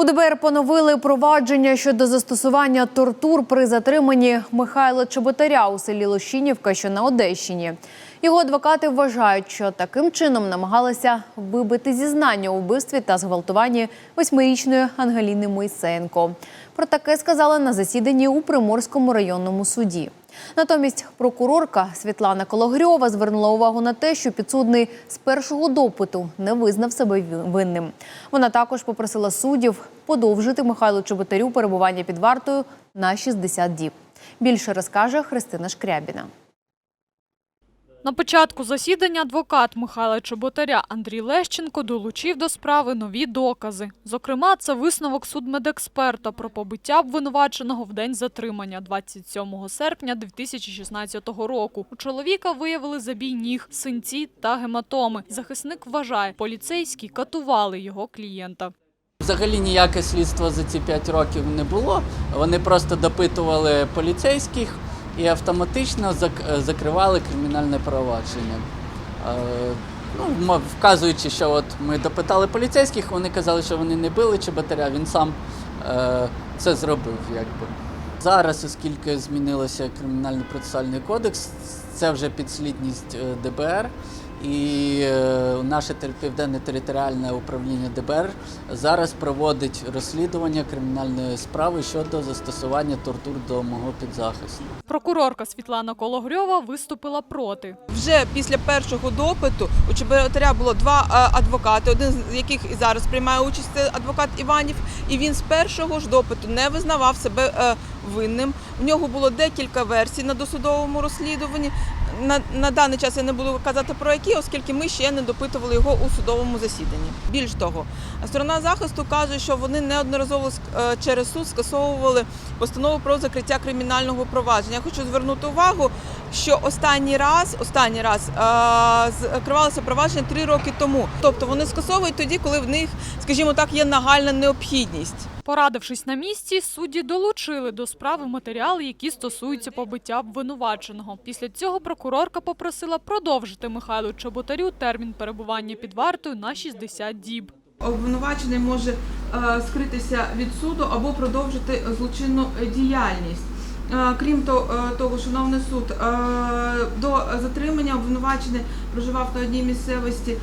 У ДБР поновили провадження щодо застосування тортур при затриманні Михайла Чеботаря у селі Лощинівка, що на Одещині. Його адвокати вважають, що таким чином намагалися вибити зізнання у вбивстві та зґвалтуванні восьмирічної Ангеліни Мойсенко. Про таке сказали на засіданні у Приморському районному суді. Натомість прокурорка Світлана Кологрьова звернула увагу на те, що підсудний з першого допиту не визнав себе винним. Вона також попросила суддів подовжити Михайлу Чеботарю перебування під вартою на 60 діб. Більше розкаже Христина Шкрябіна. На початку засідання адвокат Михайла Чоботаря Андрій Лещенко долучив до справи нові докази. Зокрема, це висновок судмедексперта про побиття обвинуваченого в день затримання 27 серпня 2016 року. У чоловіка виявили забій ніг, синці та гематоми. Захисник вважає, поліцейські катували його клієнта. Взагалі ніяке слідство за ці 5 років не було. Вони просто допитували поліцейських і автоматично зак- закривали кримінальне провадження. Е, Ну, вказуючи, що от ми допитали поліцейських, вони казали, що вони не били Чеботаря, він сам е, це зробив. Якби. Зараз, оскільки змінилося кримінальний процесуальний кодекс, це вже підслідність е, ДБР. І е, наше південне територіальне управління ДБР зараз проводить розслідування кримінальної справи щодо застосування тортур до мого підзахисного. Прокурорка Світлана Кологрьова виступила проти. Вже після першого допиту у Чеботаря було два е, адвокати, один з яких і зараз приймає участь це адвокат Іванів. І він з першого ж допиту не визнавав себе е, винним. В нього було декілька версій на досудовому розслідуванні. На, на даний час я не буду казати про які, оскільки ми ще не допитували його у судовому засіданні. Більш того, сторона захисту каже, що вони неодноразово е, через суд скасовували постанову про закриття кримінального провадження. Я хочу звернути увагу, що останній раз, останній раз е, закривалося провадження три роки тому. Тобто вони скасовують тоді, коли в них, скажімо так, є нагальна необхідність. Порадившись на місці, судді долучили до справи матеріали, які стосуються побиття обвинуваченого. Після цього прокурорка попросила продовжити Михайлу Чоботарю термін перебування під вартою на 60 діб. Обвинувачений може е, скритися від суду або продовжити злочинну діяльність. Е, Крім е, того, шановний суд, е, до затримання обвинувачений проживав на одній місцевості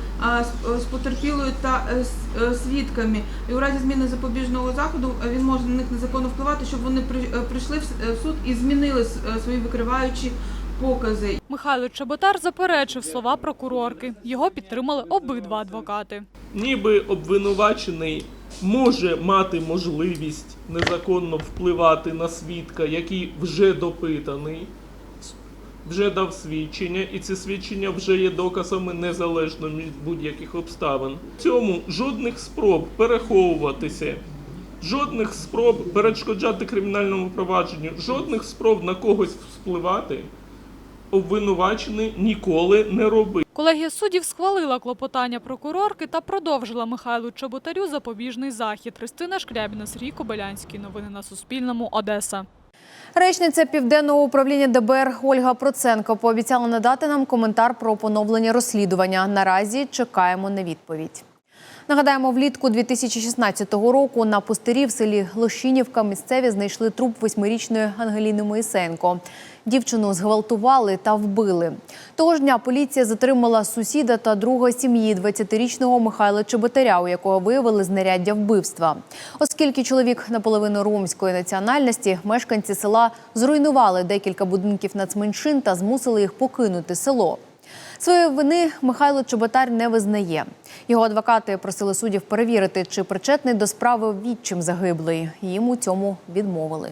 з- потерпілою та з- свідками. І у разі зміни запобіжного заходу він може на них незаконно впливати, щоб вони при- прийшли в суд і змінили свої викриваючі покази. Михайло Чеботар заперечив слова прокурорки. Його підтримали обидва адвокати. ніби обвинувачений може мати можливість незаконно впливати на свідка, який вже допитаний, вже дав свідчення, і ці свідчення вже є доказами незалежно від будь-яких обставин. Цьому жодних спроб переховуватися. Жодних спроб перешкоджати кримінальному провадженню, жодних спроб на когось впливати обвинувачений ніколи не робив. Колегія суддів схвалила клопотання прокурорки та продовжила Михайлу Чоботарю запобіжний захід. Христина Шкрябіна, Сергій Кобилянський. Новини на Суспільному. Одеса. Речниця південного управління ДБР Ольга Проценко пообіцяла надати нам коментар про поновлення розслідування. Наразі чекаємо на відповідь. Нагадаємо, влітку 2016 року на пустирі в селі Лощинівка місцеві знайшли труп восьмирічної Ангеліни Моїсенко. Дівчину зґвалтували та вбили. Того ж дня поліція затримала сусіда та друга сім'ї 20-річного Михайла Чеботаря, у якого виявили знаряддя вбивства. Оскільки чоловік наполовину ромської національності, мешканці села зруйнували декілька будинків нацменшин та змусили їх покинути село. Своєї вини Михайло Чоботар не визнає. Його адвокати просили суддів перевірити, чи причетний до справи відчим загиблий. Їм у цьому відмовили.